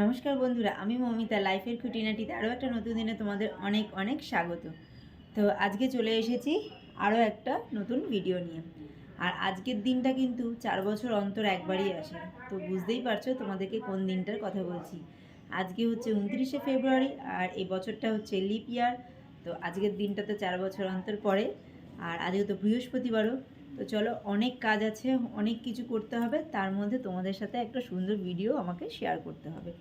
নমস্কার বন্ধুরা, আমি মমিতা লাইফের খুঁটিনাটিতে আরও একটা নতুন দিনে তোমাদের অনেক অনেক স্বাগত। তো আজকে চলে এসেছি আরও একটা নতুন ভিডিও নিয়ে। আর আজকের দিনটা কিন্তু চার বছর অন্তর একবারই আসে। তো বুঝতেই পারছ তোমাদেরকে কোন দিনটার কথা বলছি। আজকে হচ্ছে উনত্রিশে ফেব্রুয়ারি আর এই বছরটা হচ্ছে লিপ ইয়ার তো আজকের দিনটা তো চার বছর অন্তর পরে আর আজকে তো বৃহস্পতিবারও। তো চলো, অনেক কাজ আছে, অনেক কিছু করতে হবে। তার মধ্যে তোমাদের সাথে একটা সুন্দর ভিডিও আমাকে শেয়ার করতে হবে।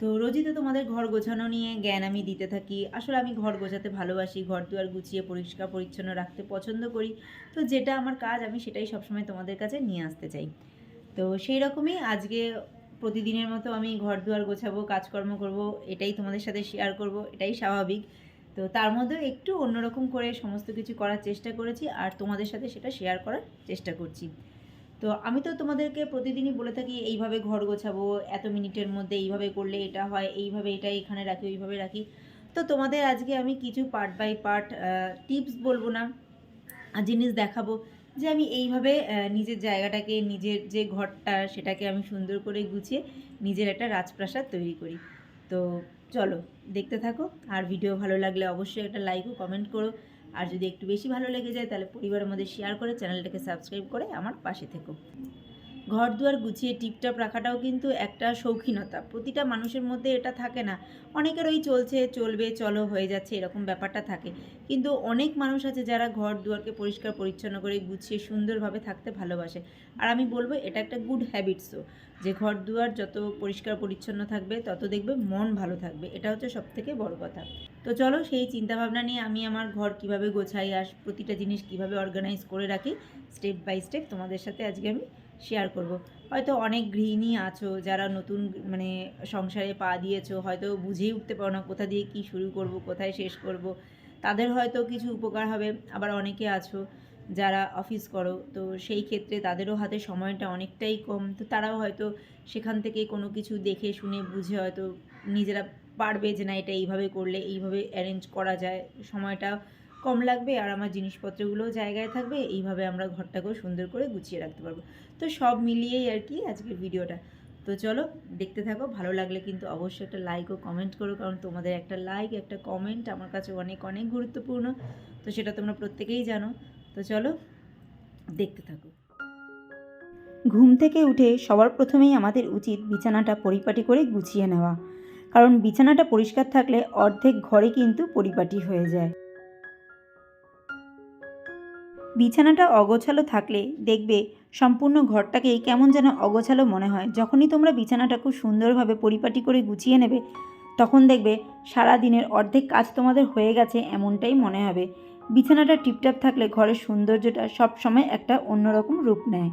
তো রোজই তো তোমাদের ঘর গোছানো নিয়ে জ্ঞান আমি দিতে থাকি। আসলে আমি ঘর গোছাতে ভালোবাসি, ঘর দুয়ার গুছিয়ে পরিষ্কার পরিচ্ছন্ন রাখতে পছন্দ করি। তো যেটা আমার কাজ, আমি সেটাই সবসময় তোমাদের কাছে নিয়ে আসতে চাই। তো সেই রকমই আজকে প্রতিদিনের মতো আমি ঘর দুয়ার গোছাবো, কাজকর্ম করব, এটাই তোমাদের সাথে শেয়ার করব, এটাই স্বাভাবিক। তো তার মধ্যে একটু অন্যরকম করে সমস্ত কিছু করার চেষ্টা করেছি আর তোমাদের সাথে সেটা শেয়ার করার চেষ্টা করছি। তো আমি তো তোমাদেরকে প্রতিদিনই বলে থাকি, এইভাবে ঘর গোছাবো, এত মিনিটের মধ্যে এইভাবে করলে এটা হয়, এইভাবে এটা এখানে রাখি, ওইভাবে রাখি। তো তোমাদের আজকে আমি কিছু পার্ট বাই পার্ট টিপস বলব না জিনিস দেখাবো যে আমি এইভাবে নিজের জায়গাটাকে, নিজের যে ঘরটা সেটাকে আমি সুন্দর করে গুছিয়ে নিজের একটা রাজপ্রাসাদ তৈরি করি। তো চলো দেখতে থাকো। আর ভিডিও ভালো লাগলে অবশ্যই একটা লাইক ও কমেন্ট করো। আর যদি একটু বেশি ভালো লেগে যায় তাহলে পরিবারের মধ্যে শেয়ার করে চ্যানেলটাকে সাবস্ক্রাইব করে আমার পাশে থেকো। ঘর দুয়ার গুছিয়ে টিপটাপ রাখাটাও কিন্তু একটা শৌখিনতা। প্রতিটা মানুষের মধ্যে এটা থাকে না। অনেকের ওই চলছে, চলবে, চলো হয়ে যাচ্ছে এরকম ব্যাপারটা থাকে। কিন্তু অনেক মানুষ আছে যারা ঘর দুয়ারকে পরিষ্কার, পরিচ্ছন্ন করে গুছিয়ে সুন্দরভাবে থাকতে ভালোবাসে। আর আমি বলব, এটা একটা গুড হ্যাবিটসও যে ঘর দুয়ার যত পরিষ্কার, পরিচ্ছন্ন থাকবে, তত দেখবে মন ভালো থাকবে। এটা হচ্ছে সব থেকে বড় কথা। তো চলো সেই চিন্তাভাবনা নিয়ে আমি আমার ঘর কীভাবে গোছাই, আর প্রতিটা জিনিস কীভাবে অর্গানাইজ করে রাখি স্টেপ বাই স্টেপ তোমাদের সাথে আজকে আমি শেয়ার করব। হয়তো অনেক গৃহিণী আছো, যারা নতুন মানে সংসারে পা দিয়েছ, হয়তো বুঝেই উঠতে পারো না কোথা দিয়ে কি শুরু করব, কোথায় শেষ করব। তাদের হয়তো কিছু উপকার হবে, আবার অনেকে আছো যারা অফিস করো, তো সেই ক্ষেত্রে তাদেরও হাতে সময়টা অনেকটাই কম। তো তারাও হয়তো সেখান থেকে কোনো কিছু দেখে শুনে বুঝে হয়তো নিজেরা পারবে যে না, এটা এইভাবে করলে এইভাবে অ্যারেঞ্জ করা যায়। সময়টা কম লাগবে আর আমার জিনিসপত্রগুলোও জায়গায় থাকবে, এইভাবে আমরা ঘরটাকেও সুন্দর করে গুছিয়ে রাখতে পারব। তো সব মিলিয়েই আর কি আজকের ভিডিওটা। তো চলো দেখতে থাকো, ভালো লাগলে কিন্তু অবশ্যই একটা লাইক ও কমেন্ট করো, কারণ তোমাদের একটা লাইক একটা কমেন্ট আমার কাছে অনেক অনেক গুরুত্বপূর্ণ। তো সেটা তোমরা প্রত্যেকেই জানো। তো চলো দেখতে থাকো। ঘুম থেকে উঠে সবার প্রথমেই আমাদের উচিত বিছানাটা পরিপাটি করে গুছিয়ে নেওয়া। কারণ বিছানাটা পরিষ্কার থাকলে অর্ধেক ঘরে কিন্তু পরিপাটি হয়ে যায়। বিছানাটা অগোছালো থাকলে দেখবে সম্পূর্ণ ঘরটাকেই কেমন যেন অগোছালো মনে হয়। যখনই তোমরা বিছানাটা খুব সুন্দরভাবে পরিপাটি করে গুছিয়ে নেবে, তখন দেখবে সারা দিনের অর্ধেক কাজ তোমাদের হয়ে গেছে এমনটাই মনে হবে। বিছানাটা টিপটাপ থাকলে ঘরের সৌন্দর্যটা সবসময় একটা অন্যরকম রূপ নেয়।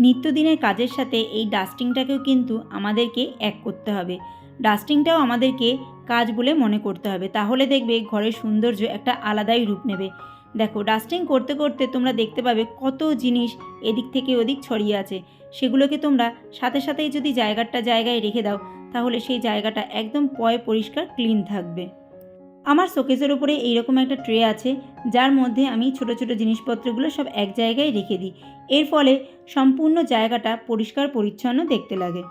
নিত্যদিনের কাজের সাথে এই ডাস্টিংটাকেও কিন্তু আমাদেরকে এক করতে হবে। ডাস্টিংটাও আমাদেরকে কাজ বলে মনে করতে হবে। তাহলে দেখবে ঘরের সৌন্দর্য একটা আলাদাই রূপ নেবে। দেখো, ডাস্টিং করতে করতে তোমরা দেখতে পাবে কত জিনিস এদিক থেকে ওদিক ছড়িয়ে আছে। সেগুলোকে তোমরা সাথে সাথেই যদি জায়গাটা জায়গায় রেখে দাও, তাহলে সেই জায়গাটা একদম পয় পরিষ্কার, ক্লিন থাকবে। আমার শোকেসের উপরে এইরকম একটা ট্রে আছে, যার মধ্যে আমি ছোট ছোট জিনিসপত্রগুলো সব এক জায়গায় রেখে দিই। এর ফলে সম্পূর্ণ জায়গাটা পরিষ্কার পরিচ্ছন্ন দেখতে লাগে।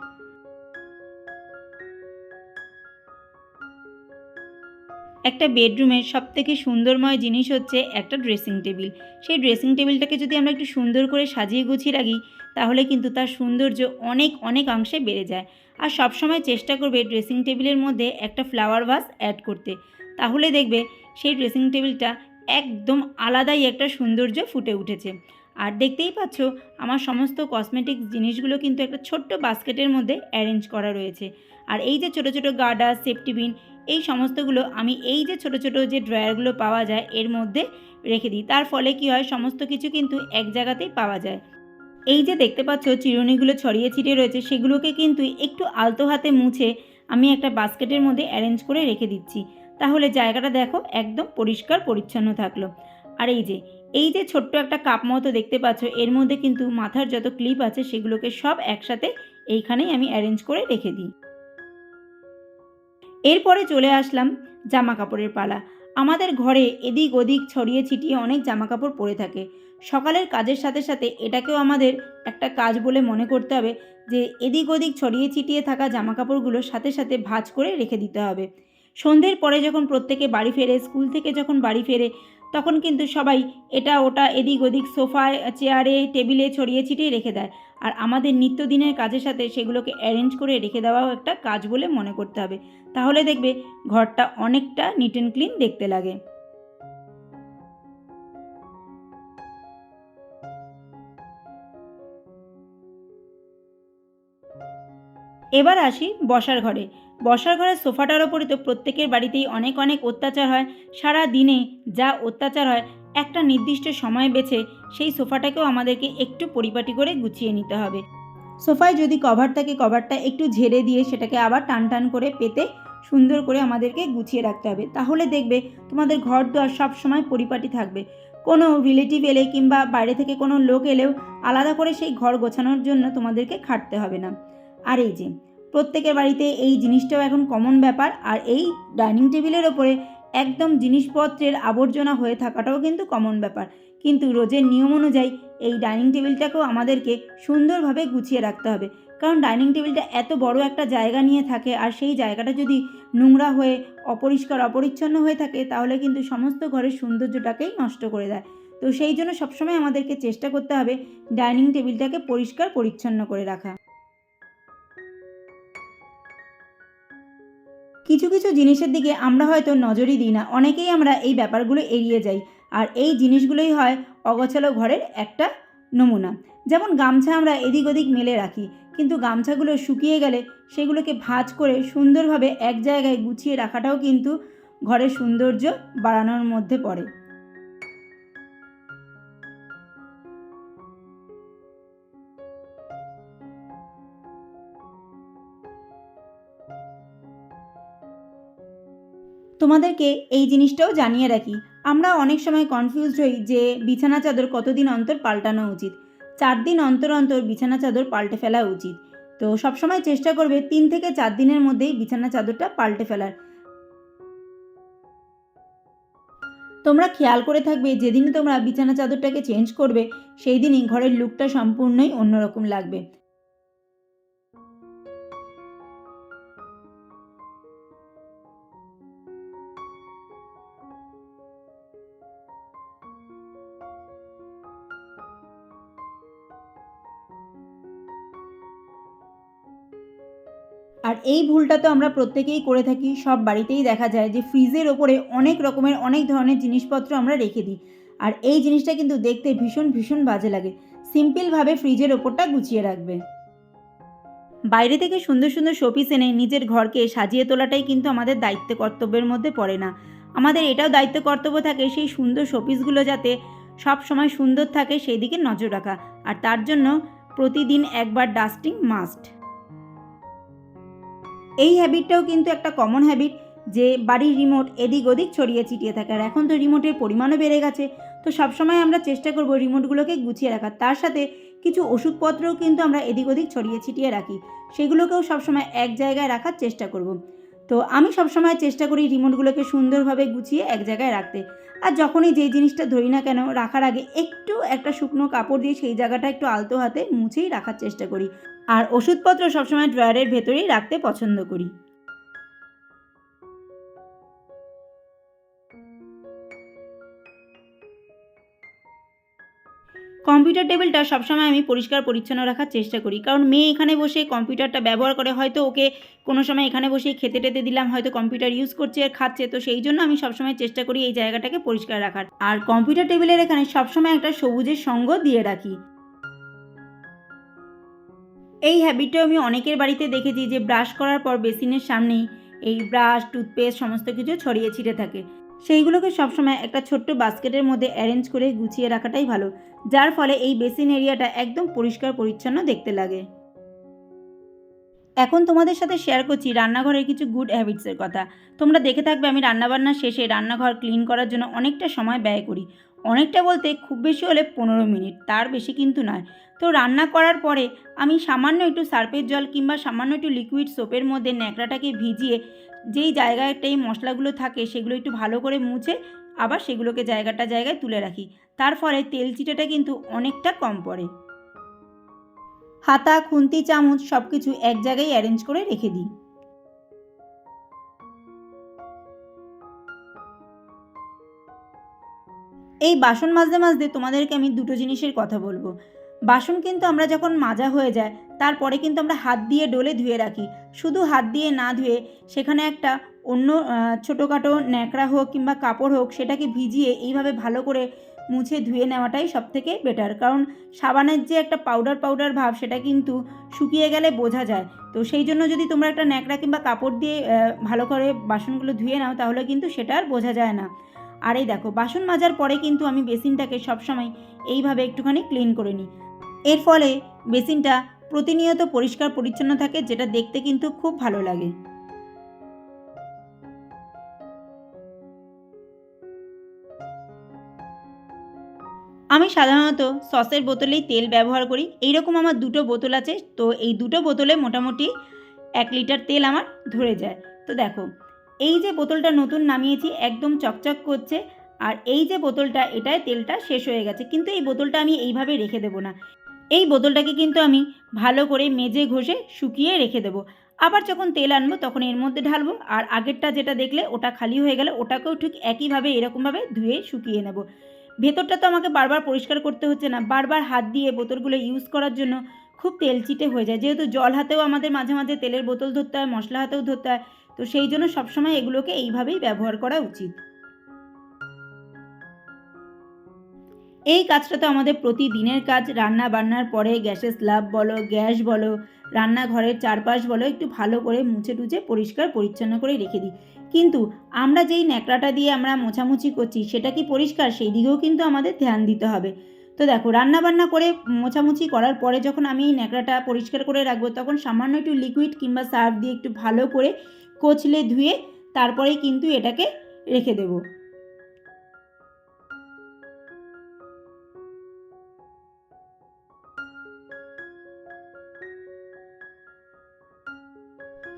একটা বেডরুমের সবথেকে সুন্দরময় জিনিস হচ্ছে একটা ড্রেসিং টেবিল। সেই ড্রেসিং টেবিলটাকে যদি আমরা একটু সুন্দর করে সাজিয়ে গুছিয়ে রাখি, তাহলে কিন্তু তার সৌন্দর্য অনেক অনেক অংশে বেড়ে যায়। আর সবসময় চেষ্টা করবে ড্রেসিং টেবিলের মধ্যে একটা ফ্লাওয়ার ভাস অ্যাড করতে। তাহলে দেখবে সেই ড্রেসিং টেবিলটা একদম আলাদাই একটা সৌন্দর্য ফুটে উঠেছে। আর দেখতেই পাচ্ছ, আমার সমস্ত কসমেটিক্স জিনিসগুলো কিন্তু একটা ছোট্ট বাস্কেটের মধ্যে অ্যারেঞ্জ করা রয়েছে। আর এই যে ছোটো ছোটো গার্ডার সেফটি বিন এই সমস্তগুলো আমি এই যে ছোট ছোট যে ড্রয়ারগুলো পাওয়া যায়, এর মধ্যে রেখে দিই। তার ফলে কি হয়, সমস্ত কিছু কিন্তু এক জায়গাতেই পাওয়া যায়। এই যে দেখতে পাচ্ছ, চিরুনিগুলো ছড়িয়ে ছিটিয়ে রয়েছে, সেগুলোকে কিন্তু একটু আলতো হাতে মুছে আমি একটা বাস্কেটের মধ্যে অ্যারেঞ্জ করে রেখে দিচ্ছি। তাহলে জায়গাটা দেখো একদম পরিষ্কার পরিচ্ছন্ন থাকল। আর এই যে এই যে ছোট্ট একটা কাপ মতো দেখতে পাচ্ছ, এর মধ্যে কিন্তু মাথার যত ক্লিপ আছে সেগুলোকে সব একসাথে এইখানেই আমি অ্যারেঞ্জ করে রেখে দিই। এরপরে চলে আসলাম জামা কাপড়ের পালা। আমাদের ঘরে এদিক ওদিক ছড়িয়ে ছিটিয়ে অনেক জামা কাপড় পরে থাকে। সকালের কাজের সাথে সাথে এটাকেও আমাদের একটা কাজ বলে মনে করতে হবে যে, এদিক ওদিক ছড়িয়ে ছিটিয়ে থাকা জামা কাপড়গুলো সাথে সাথে ভাঁজ করে রেখে দিতে হবে। সন্ধ্যের পরে যখন প্রত্যেকে বাড়ি ফেরে, স্কুল থেকে যখন বাড়ি ফেরে, তখন কিন্তু সবাই এটা ওটা এদিক ওদিক সোফায়, চেয়ারে, টেবিলে ছড়িয়ে ছিটিয়ে রেখে দেয়। আর আমাদের নিত্যদিনের কাজের সাথে সেগুলোকে অ্যারেঞ্জ করে রেখে দেওয়াও একটা কাজ বলে মনে করতে হবে। তাহলে দেখবে ঘরটা অনেকটা নিট অ্যান্ড ক্লিন দেখতে লাগে। এবার আসি বসার ঘরে। বসার ঘরের সোফাটার ওপরে তো প্রত্যেকের বাড়িতেই অনেক অনেক অত্যাচার হয়। সারা দিনে যা অত্যাচার হয়, একটা নির্দিষ্ট সময় বেছে সেই সোফাটাকেও আমাদেরকে একটু পরিপাটি করে গুছিয়ে নিতে হবে। সোফায় যদি কভার থাকে, কভারটা একটু ঝেড়ে দিয়ে সেটাকে আবার টান টান করে পেতে সুন্দর করে আমাদেরকে গুছিয়ে রাখতে হবে। তাহলে দেখবে তোমাদের ঘর দুয়ার সব সময় পরিপাটি থাকবে। কোনো রিলেটিভ এলে কিংবা বাইরে থেকে কোনো লোক এলেও আলাদা করে সেই ঘর গোছানোর জন্য তোমাদেরকে খাটতে হবে না। আর এই যে, প্রত্যেকের বাড়িতে এই জিনিসটাও এখন কমন ব্যাপার, আর এই ডাইনিং টেবিলের ওপরে একদম জিনিসপত্রের আবর্জনা হয়ে থাকাটাও কিন্তু কমন ব্যাপার। কিন্তু রোজের নিয়ম অনুযায়ী এই ডাইনিং টেবিলটাকেও আমাদেরকে সুন্দরভাবে গুছিয়ে রাখতে হবে। কারণ ডাইনিং টেবিলটা এত বড় একটা জায়গা নিয়ে থাকে, আর সেই জায়গাটা যদি নোংরা হয়ে, অপরিষ্কার, অপরিচ্ছন্ন হয়ে থাকে, তাহলে কিন্তু সমস্ত ঘরের সৌন্দর্যটাকেই নষ্ট করে দেয়। তো সেই জন্য সবসময় আমাদেরকে চেষ্টা করতে হবে ডাইনিং টেবিলটাকে পরিষ্কার, পরিচ্ছন্ন করে রাখা। কিছু কিছু জিনিসের দিকে আমরা হয়তো নজরই দিই না। অনেকেই আমরা এই ব্যাপারগুলো এড়িয়ে যাই। আর এই জিনিসগুলোই হয় অগোছালো ঘরের একটা নমুনা। যেমন গামছা আমরা এদিক ওদিক মেলে রাখি, কিন্তু গামছাগুলো শুকিয়ে গেলে সেগুলোকে ভাঁজ করে সুন্দরভাবে এক জায়গায় গুছিয়ে রাখাটাও কিন্তু ঘরের সৌন্দর্য বাড়ানোর মধ্যে পড়ে। তোমাদেরকে এই জিনিসটাও জানিয়ে রাখি, আমরা অনেক সময় কনফিউজড হই যে বিছানা চাদর কতদিন অন্তর পাল্টানো উচিত। চার দিন অন্তর অন্তর বিছানা চাদর পাল্টে ফেলা উচিত। তো সবসময় চেষ্টা করবে তিন থেকে চার দিনের মধ্যেই বিছানা চাদরটা পাল্টে ফেলার। তোমরা খেয়াল করে থাকবে যেদিন তোমরা বিছানা চাদরটাকে চেঞ্জ করবে, সেই দিনই ঘরের লুকটা সম্পূর্ণই অন্যরকম লাগবে। এই ভুলটা তো আমরা প্রত্যেকেই করে থাকি, সব বাড়িতেই দেখা যায় যে ফ্রিজের ওপরে অনেক রকমের, অনেক ধরনের জিনিসপত্র আমরা রেখে দিই। আর এই জিনিসটা কিন্তু দেখতে ভীষণ ভীষণ বাজে লাগে। সিম্পলভাবে ফ্রিজের ওপরটা গুছিয়ে রাখবে। বাইরে থেকে সুন্দর সুন্দর শোপিস এনে নিজের ঘরকে সাজিয়ে তোলাটাই কিন্তু আমাদের দায়িত্ব কর্তব্যের মধ্যে পড়ে না। আমাদের এটাও দায়িত্ব কর্তব্য থাকে, সেই সুন্দর শোপিসগুলো যাতে সব সময় সুন্দর থাকে, সেই দিকে নজর রাখা। আর তার জন্য প্রতিদিন একবার ডাস্টিং মাস্ট। এই হ্যাবিটটাও কিন্তু একটা কমন হ্যাবিট যে বাড়ির রিমোট এদিক ওদিক ছড়িয়ে ছিটিয়ে থাকে। আর এখন তো রিমোটের পরিমাণও বেড়ে গেছে। তো সবসময় আমরা চেষ্টা করব রিমোটগুলোকে গুছিয়ে রাখার। তার সাথে কিছু ওষুধপত্রও কিন্তু আমরা এদিক ওদিক ছড়িয়ে ছিটিয়ে রাখি। সেগুলোকেও সবসময় এক জায়গায় রাখার চেষ্টা করব। তো আমি সবসময় চেষ্টা করি রিমোটগুলোকে সুন্দরভাবে গুছিয়ে এক জায়গায় রাখতে। আর যখনই যেই জিনিসটা ধরি না কেন, রাখার আগে একটু একটা শুকনো কাপড় দিয়ে সেই জায়গাটা একটু আলতো হাতে মুছেই রাখার চেষ্টা করি। আর ওষুধপত্র সবসময় ড্রয়ারের ভেতরেই রাখতে পছন্দ করি। কম্পিউটার টেবিলটা সবসময় আমি পরিষ্কার, পরিচ্ছন্ন রাখার চেষ্টা করি। কারণ মেয়ে এখানে বসে কম্পিউটারটা ব্যবহার করে, হয়তো ওকে কোনো সময় এখানে বসেই খেতে টেতে দিলাম, হয়তো কম্পিউটার ইউজ করছে আর খাচ্ছে। তো সেই জন্য আমি সবসময় চেষ্টা করি এই জায়গাটাকে পরিষ্কার রাখার। আর কম্পিউটার টেবিলের এখানে সবসময় একটা সবুজের সঙ্গ দিয়ে রাখি। এই হ্যাবিটটাও আমি অনেকের বাড়িতে দেখেছি যে ব্রাশ করার পর বেসিনের সামনেই এই ব্রাশ টুথপেস্ট সমস্ত কিছু ছড়িয়ে ছিটে থাকে। সেইগুলোকে সবসময় একটা ছোট্ট বাস্কেটের মধ্যে অ্যারেঞ্জ করে গুছিয়ে রাখাটাই ভালো, যার ফলে এই বেসিন এরিয়াটা একদম পরিষ্কার পরিচ্ছন্ন দেখতে লাগে। এখন তোমাদের সাথে শেয়ার করছি রান্নাঘরের কিছু গুড হ্যাবিটসের কথা। তোমরা দেখে থাকবে আমি রান্নাবান্না শেষে রান্নাঘর ক্লিন করার জন্য অনেকটা সময় ব্যয় করি। অনেকটা বলতে খুব বেশি হলে পনেরো মিনিট, তার বেশি কিন্তু নয়। তো রান্না করার পরে আমি সামান্য একটু সার্ফের জল কিংবা সামান্য একটু লিকুইড সোপের মধ্যে ন্যাকড়াটাকে ভিজিয়ে যেই জায়গাটায় মশলাগুলো থাকে সেগুলো একটু ভালো করে মুছে আবার সেগুলোকে জায়গাটা জায়গায় তুলে রাখি। তার ফলে তেল চিটেটা কিন্তু অনেকটা কম পড়ে। হাতা, খুন্তি, চামচ সব কিছু এক জায়গায় অ্যারেঞ্জ করে রেখে দিই। এই বাসন মাজতে মাজতে তোমাদেরকে আমি দুটো জিনিসের কথা বলব। বাসন কিন্তু আমরা যখন মাজা হয়ে যায় তারপরে কিন্তু আমরা হাত দিয়ে ডলে ধুয়ে রাখি। শুধু হাত দিয়ে না ধুয়ে সেখানে একটা অন্য ছোটোখাটো ন্যাকড়া হোক কিংবা কাপড় হোক সেটাকে ভিজিয়ে এইভাবে ভালো করে মুছে ধুয়ে নেওয়াটাই সবথেকে বেটার কারণ সাবানের যে একটা পাউডার পাউডার ভাব সেটা কিন্তু শুকিয়ে গেলে বোঝা যায়। তো সেই জন্য যদি তোমরা একটা ন্যাকড়া কিংবা কাপড় দিয়ে ভালো করে বাসনগুলো ধুয়ে নাও তাহলে কিন্তু সেটা আর বোঝা যায় না। আর এই দেখো, বাসন মাজার পরে কিন্তু আমি বেসিনটাকে সবসময় এইভাবে একটুখানি ক্লিন করে নিই। এর ফলে বেসিনটা প্রতিনিয়ত পরিষ্কার পরিচ্ছন্ন থাকে, যেটা দেখতে কিন্তু খুব ভালো লাগে। আমি সাধারণত সসের বোতলেই তেল ব্যবহার করি। এইরকম আমার দুটো বোতল আছে, তো এই দুটো বোতলে মোটামুটি এক লিটার তেল আমার ধরে যায়। তো দেখো, এই যে বোতলটা নতুন নামিয়েছি, একদম চকচক করছে, আর এই যে বোতলটা, এটায় তেলটা শেষ হয়ে গেছে। কিন্তু এই বোতলটা আমি এইভাবে রেখে দেবো না। এই বোতলটাকে কিন্তু আমি ভালো করে মেজে ঘষে শুকিয়ে রেখে দেবো। আবার যখন তেল আনব তখন এর মধ্যে ঢালবো আর আগেরটা যেটা দেখলে ওটা খালি হয়ে গেলে ওটাকেও ঠিক একইভাবে এরকমভাবে ধুয়ে শুকিয়ে নেব। ভেতরটা তো আমাকে বারবার পরিষ্কার করতে হচ্ছে না। বারবার হাত দিয়ে বোতলগুলো ইউজ করার জন্য খুব তেল চিটে হয়ে যায়। যেহেতু জল হাতেও আমাদের মাঝে মাঝে তেলের বোতল ধরতে হয়, মশলা হাতেও ধরতে হয়, তো সেই জন্য সবসময় এগুলোকে এইভাবেই ব্যবহার করা উচিত। এই কাজটা তো আমাদের প্রতিদিনের কাজ, রান্না বান্নার পরে গ্যাসের স্ল্যাব বলো, গ্যাস বলো, রান্নাঘরের চারপাশ বলো, একটু ভালো করে মুছে টুছে পরিষ্কার পরিচ্ছন্ন করে রেখে দিই। কিন্তু আমরা যেই ন্যাকড়াটা দিয়ে আমরা মোছামুছি করছি, সেটা কি পরিষ্কার? সেই দিকেও কিন্তু আমাদের ধ্যান দিতে হবে। তো দেখো রান্না বান্না করে মোছামুছি করার পরে যখন আমি এই ন্যাকড়াটা পরিষ্কার করে রাখব, তখন সামান্য একটু লিকুইড কিংবা সার্ফ দিয়ে একটু ভালো করে কচলে ধুয়ে তারপরেই কিন্তু এটাকে রেখে দেবো।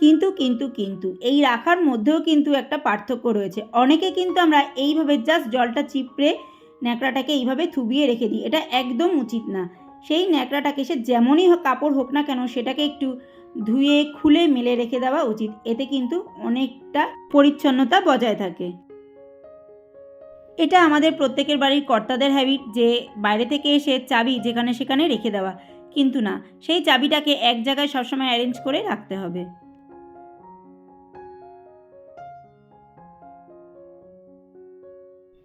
কিন্তু কিন্তু কিন্তু, এই রাখার মধ্যেও কিন্তু একটা পার্থক্য রয়েছে। অনেকে কিন্তু আমরা এইভাবে জাস্ট জলটা চিপড়ে ন্যাকড়াটাকে এইভাবে থুবিয়ে রেখে দিই। এটা একদম উচিত না। সেই ন্যাকড়াটাকে সে যেমনই কাপড় হোক না কেন, সেটাকে একটু ধুয়ে, খুলে, মেলে রেখে দেওয়া উচিত। এতে কিন্তু অনেকটা পরিচ্ছন্নতা বজায় থাকে। এটা আমাদের প্রত্যেকের বাড়ির কর্তাদের হ্যাবিট যে বাইরে থেকে এসে চাবি যেখানে সেখানে রেখে দেওয়া। কিন্তু না, সেই চাবিটাকে এক জায়গায় সবসময় অ্যারেঞ্জ করে রাখতে হবে।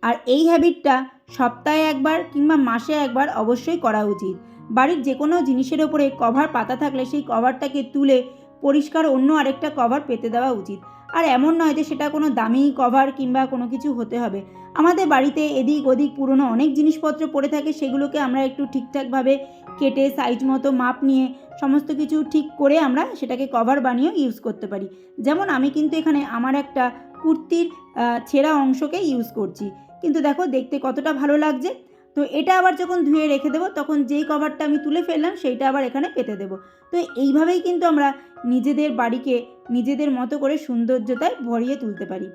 আর এই হ্যাবিটটা সপ্তাহে একবার কিংবা মাসে একবার অবশ্যই করা উচিত। বাড়ির যে কোনো জিনিসের ওপরে কভার পাতা থাকলে সেই কভারটাকে তুলে পরিষ্কার অন্য আরেকটা কভার পেতে দেওয়া উচিত। আর এমন নয় যে সেটা কোনো দামি কভার কিংবা কোনো কিছু হতে হবে। আমাদের বাড়িতে এদিক ওদিক পুরনো অনেক জিনিসপত্র পড়ে থাকে, সেগুলোকে আমরা একটু ঠিকঠাকভাবে কেটে সাইজ মতো মাপ নিয়ে সমস্ত কিছু ঠিক করে আমরা সেটাকে কভার বানিয়েও ইউজ করতে পারি। যেমন আমি কিন্তু এখানে আমার একটা কুর্তির ছেঁড়া অংশকে ইউজ করছি। কিন্তু দেখো দেখতে কতটা ভালো লাগছে। তো এটা আবার যখন ধুয়ে রেখে দেবো, তখন যেই কভারটা আমি তুলে ফেললাম, সেইটা আবার এখানে পেতে দেবো। তো এইভাবেই কিন্তু আমরা নিজেদের বাড়িকে নিজেদের মতো করে সৌন্দর্যতায় ভরিয়ে তুলতে পারি।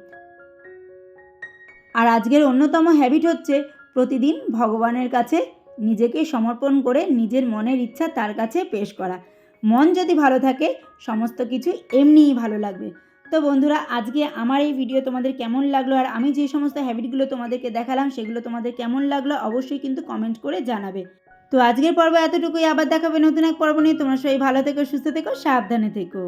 আর আজকের অন্যতম হ্যাবিট হচ্ছে, প্রতিদিন ভগবানের কাছে নিজেকে সমর্পণ করে নিজের মনের ইচ্ছা তার কাছে পেশ করা। মন যদি ভালো থাকে, সমস্ত কিছু এমনিই ভালো লাগবে। তো বন্ধুরা, আজকে আমার এই ভিডিও তোমাদের কেমন লাগল আর আমি যে সমস্ত হ্যাবিটগুলো তোমাদেরকে দেখালাম, সেগুলো তোমাদের কেমন লাগল অবশ্যই কিন্তু কমেন্ট করে জানাবে। তো আজকের পর্ব এতটুকুই, আবার দেখাবে নতুন এক পর্ব নিয়ে। তোমরা সবাই ভালো থেকো, সুস্থ থেকো, সাবধানে থেকো।